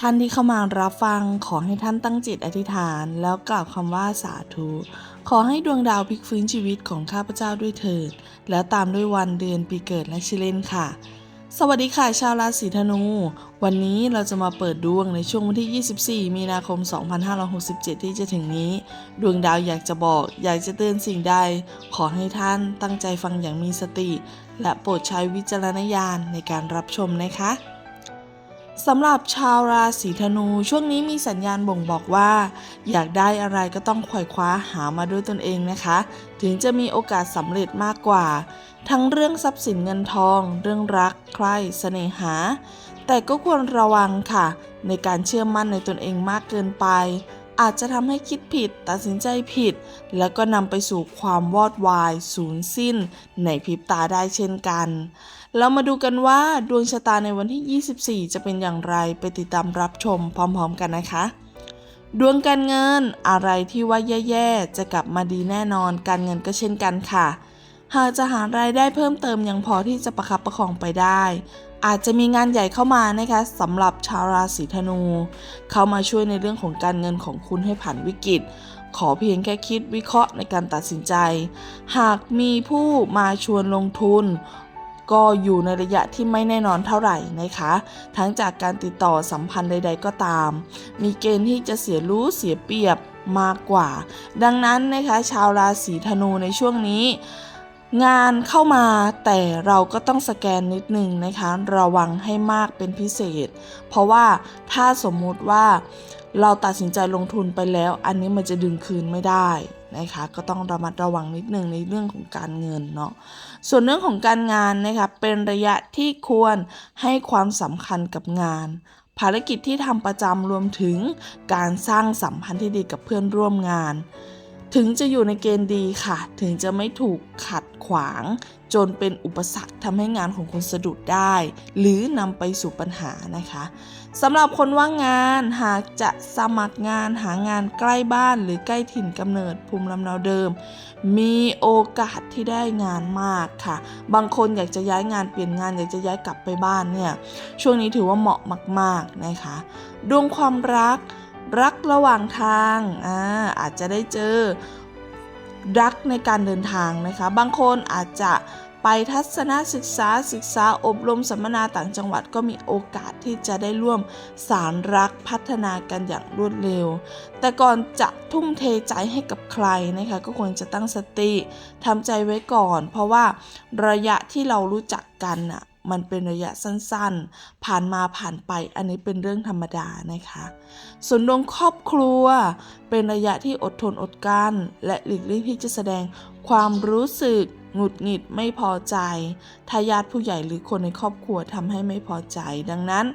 ท่านที่เข้ามารับฟังขอให้ท่านตั้งจิตอธิษฐานแล้วกล่าวคำว่าสาธุ ขอให้ดวงดาวพลิกฟื้นชีวิตของข้าพเจ้าด้วยเถิด แล้วตามด้วยวันเดือนปีเกิดและชื่อเล่นค่ะ สวัสดีค่ะชาวราศีธนู วันนี้เราจะมาเปิดดวงในช่วงวันที่ 24 มีนาคม 2567 ที่จะถึงนี้ ดวงดาวอยากจะบอก อยากจะเตือนสิ่งใด ขอให้ท่านตั้งใจฟังอย่างมีสติ และโปรดใช้วิจารณญาณในการรับชมนะคะ สำหรับชาวราศีธนูช่วงนี้มีสัญญาณบ่งบอกว่า อยากได้อะไรก็ต้องไขว่คว้าหามาด้วยตนเองนะคะ ถึงจะมีโอกาสสำเร็จมากกว่า ทั้งเรื่องทรัพย์สินเงินทอง เรื่องรักใคร่เสน่หา แต่ก็ควรระวังค่ะ ในการเชื่อมั่นในตนเองมากเกินไป อาจจะทำให้คิดผิดตัดสินใจผิด แล้วก็นำไปสู่ความวอดวายสูญสิ้น ในพริบตาได้เช่นกัน เรามาดูกันว่าดวงชะตาในวันที่ 24 จะเป็นอย่างไรไปติดตามรับชมพร้อม ๆ กันนะคะดวงการเงินอะไรที่ว่าแย่ๆ จะกลับมาดีแน่นอนการเงินก็เช่นกันค่ะ หากจะหารายได้เพิ่มเติมยังพอที่จะประคับประคองไปได้ อาจจะมีงานใหญ่เข้ามานะคะสำหรับชาวราศีธนู เข้ามาช่วยในเรื่องของการเงินของคุณให้ผ่านวิกฤต ขอเพียงแค่คิดวิเคราะห์ในการตัดสินใจ หากมีผู้มาชวนลงทุน ก็อยู่ในระยะที่ไม่แน่นอนเท่าไหร่นะคะ ทั้งจากการติดต่อสัมพันธ์ใด ๆ ก็ตาม มีเกณฑ์ที่จะเสียรู้เสียเปรียบมากกว่า ดังนั้นนะคะชาวราศีธนูในช่วงนี้ งานเข้ามาแต่เราก็ต้องสแกนนิดนึงนะคะ ระวังให้มากเป็นพิเศษ เพราะว่าถ้าสมมุติว่าเราตัดสินใจลงทุนไปแล้ว อันนี้มันจะดึงคืนไม่ได้นะคะก็ต้องระมัดระวังนิดนึงในเรื่องของการเงินเนาะส่วนเรื่องของการงานนะคะเป็นระยะที่ควรให้ความสำคัญกับงาน ภารกิจที่ทำประจำรวมถึงการสร้างสัมพันธ์ที่ดีกับเพื่อนร่วมงาน ถึงจะอยู่ในเกณฑ์ดีค่ะ ถึงจะไม่ถูกขัดขวาง จนเป็นอุปสรรคทำให้งานของคุณสะดุดได้ หรือนำไปสู่ปัญหานะคะสำหรับคนว่างงานหากจะสมัครงานหางานใกล้บ้านหรือใกล้ถิ่นกำเนิดภูมิลำเนาเดิม มีโอกาสที่ได้งานมากค่ะ บางคนอยากจะย้ายงานเปลี่ยนงานอยากจะย้ายกลับไปบ้านเนี่ยช่วงนี้ถือว่าเหมาะมาก ๆนะคะดวงความรัก รักระหว่างทางอ่าอาจจะได้เจอรักในการเดินทางนะคะ บางคนอาจจะไปทัศนศึกษาศึกษาอบรมสัมมนาต่างจังหวัดก็มีโอกาสที่จะได้ร่วมสารรักพัฒนากันอย่างรวดเร็ว แต่ก่อนจะทุ่มเทใจให้กับใครนะคะก็ควรจะตั้งสติทำใจไว้ก่อน เพราะว่าระยะที่เรารู้จักกันน่ะ มันเป็นระยะสั้นๆ ผ่านมาผ่านไปอันนี้เป็นเรื่องธรรมดานะคะ ส่วนดวงครอบครัว เป็นระยะที่อดทนอดกลั้น และหลีกเลี่ยงที่จะแสดงความรู้สึกหงุดหงิดไม่พอใจถ้าญาติผู้ใหญ่หรือคนในครอบครัวทำให้ไม่พอใจ ดังนั้น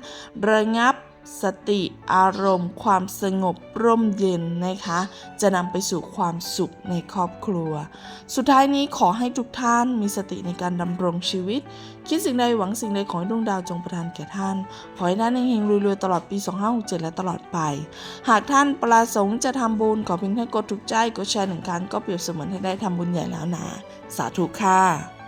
ระงับ สติอารมณ์ ความสงบร่มเย็นนะคะ จะนำไปสู่ความสุขในครอบครัว สุดท้ายนี้ขอให้ทุกท่านมีสติในการดำรงชีวิต คิดสิ่งใดหวังสิ่งใดขอให้ดวงดาวจงประทานแก่ท่าน ขอให้ท่านเฮงรวยๆตลอดปี 2567 และตลอดไป หากท่านประสงค์จะทำบุญขอเพียงแค่กดถูกใจกดแชร์หนึ่งครั้งก็เปรียบเสมือนให้ได้ทำบุญใหญ่แล้วนะ สาธุค่ะ